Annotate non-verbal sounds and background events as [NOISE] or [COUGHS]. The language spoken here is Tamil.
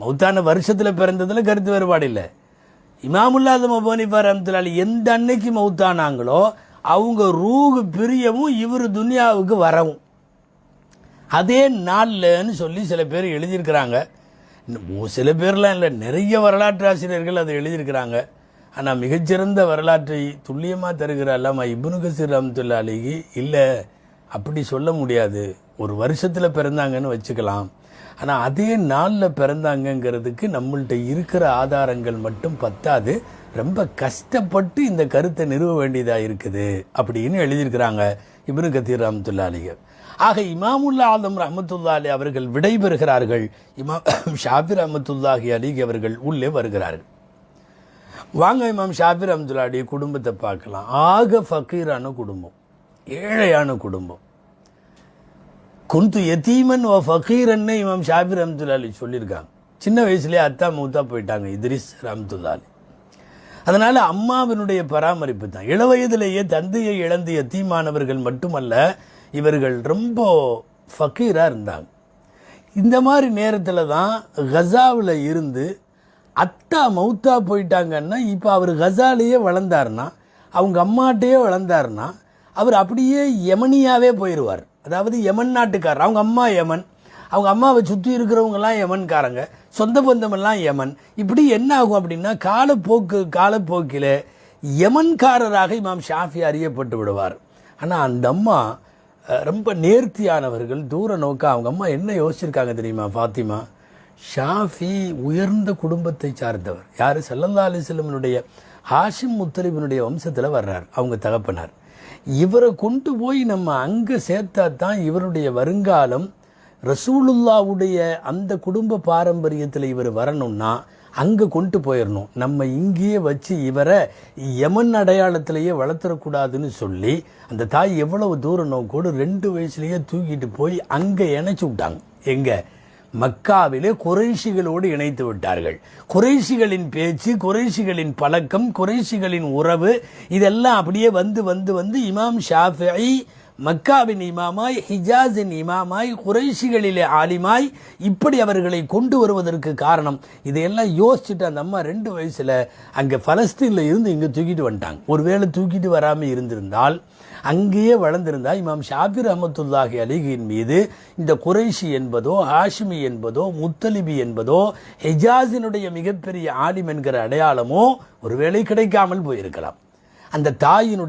மௌத்தான வருஷத்தில் பிறந்ததில் கருத்து வேறுபாடு இல்லை. இமாமுல்லாத மபோனிஃபார் ரம்துலாலி எந்த அன்னைக்கு மௌத்தானாங்களோ அவங்க ரூகு பிரியவும் இவர் துனியாவுக்கு வரவும். அதே நாளில்னு சொல்லி சில பேர் எழுதியிருக்கிறாங்க. சில பேர்லாம் இல்லை நிறைய வரலாற்று ஆசிரியர்கள் அதை எழுதியிருக்கிறாங்க. ஆனால் மிகச்சிறந்த வரலாற்றை துல்லியமாக தருகிற அல்லாமா இப்னு கசீர் ரஹமத்துல்லா அலிகி இல்லை அப்படி சொல்ல முடியாது. ஒரு வருஷத்தில் பிறந்தாங்கன்னு வச்சுக்கலாம். ஆனால் அதே நாளில் பிறந்தாங்கங்கிறதுக்கு நம்மள்கிட்ட இருக்கிற ஆதாரங்கள் மட்டும் பத்தாது. ரொம்ப கஷ்டப்பட்டு இந்த கருத்தை நிறுவ வேண்டியதாக இருக்குது அப்படின்னு எழுதியிருக்கிறாங்க இப்னு கத்தீர் ரஹமத்துல்லா அலிகர் ஆக இமாமுல்லா ஆலம் ரஹமத்துல்லா அலி அவர்கள் விடைபெறுகிறார்கள். இமாம் [COUGHS] ஷாபிர் அஹமத்துல்லாஹி அலிகி அவர்கள் உள்ளே வருகிறார்கள். வாங்க இமாம் ஷாபிர் ரஹமத்துல்லா குடும்பத்தை பார்க்கலாம். ஆக ஃபக்கீரான குடும்பம் ஏழையான குடும்பம். குந்து எத்தீமன் ஓ ஃபக்கீரன்னு இமாம் ஷாபி ரம்துல்லாலி சொல்லியிருக்காங்க. சின்ன வயசுலேயே அத்தா மூத்தா போயிட்டாங்க இத்ரிஸ் ரம்துல்லாலி அதனால் அம்மாவினுடைய பராமரிப்பு தான். இளவயதிலேயே தந்தையை இழந்த எத்தீமானவர்கள் மட்டுமல்ல இவர்கள் ரொம்ப ஃபக்கீராக இருந்தாங்க. இந்த மாதிரி நேரத்தில் தான் கசாவில் இருந்து அத்தா மௌத்தா போயிட்டாங்கன்னா இப்போ அவர் கசாலேயே வளர்ந்தாருன்னா அவங்க அம்மாட்டையே வளர்ந்தாருன்னா அவர் அப்படியே யமனியாவே போயிடுவார் அதாவது யமன் நாட்டுக்காரர். அவங்க அம்மா யமன். அவங்க அம்மாவை சுற்றி இருக்கிறவங்கெல்லாம் யமன்காரங்க. சொந்த பந்தமெல்லாம் யமன். இப்படி என்ன ஆகும் அப்படின்னா காலப்போக்கு காலப்போக்கில் யமன்காரராக இமாம் ஷாஃபி அறியப்பட்டு விடுவார். ஆனால் அந்த அம்மா ரொம்ப நேர்த்தியானவர்கள். தூர நோக்க அவங்க அம்மா என்ன யோசிச்சிருக்காங்க தெரியுமா ஃபாத்திமா? ஷாஃபி உயர்ந்த குடும்பத்தை சார்ந்தவர். யார்? சல்லல்லா அலிஸ்லமனுடைய ஹாஷிம் முத்தலிபினுடைய வம்சத்தில் வர்றார். அவங்க தகப்பனார். இவரை கொண்டு போய் நம்ம அங்கே சேர்த்தா தான் இவருடைய வருங்காலம் ரசூலுல்லாவுடைய அந்த குடும்ப பாரம்பரியத்தில் இவர் வரணும்னா அங்கே கொண்டு போயிடணும் நம்ம இங்கேயே வச்சு இவரை யமன் அடையாளத்திலேயே வளர்த்துறக்கூடாதுன்னு சொல்லி அந்த தாய் எவ்வளவு தூரம் நோக்கோடு ரெண்டு வயசுலேயே தூக்கிட்டு போய் அங்கே இணைச்சி விட்டாங்க. எங்கே? மக்காவிலே குறைஷிகளோடு இணைத்து விட்டார்கள். குறைஷிகளின் பேச்சு குறைஷிகளின் பழக்கம் குறைஷிகளின் உறவு இதெல்லாம் அப்படியே வந்து வந்து வந்து இமாம் ஷாஃபி மக்காவின் இமாமாய் ஹிஜாஸின் இமாமாய் குறைஷிகளிலே ஆலிமாய் இப்படி அவர்களை கொண்டு வருவதற்கு காரணம். இதையெல்லாம் யோசிச்சுட்டு அந்த அம்மா ரெண்டு வயசுல அங்கே பலஸ்தீனில் இருந்து இங்கே தூக்கிட்டு வந்துட்டாங்க. ஒருவேளை தூக்கிட்டு வராமல் இருந்திருந்தால் அங்கேயே வளர்ந்திருந்தா இமாம் ஷாபிர் அஹமத்துல்லாஹி அலிகின் மீது இந்த குறைஷி என்பதோ ஹாஷிமி என்பதோ முத்தலிபி என்பதோ ஹிஜாஸினுடைய மிகப்பெரிய ஆலிம் என்கிற அடையாளமோ ஒருவேளை கிடைக்காமல் போயிருக்கலாம். அந்த தாயினுடைய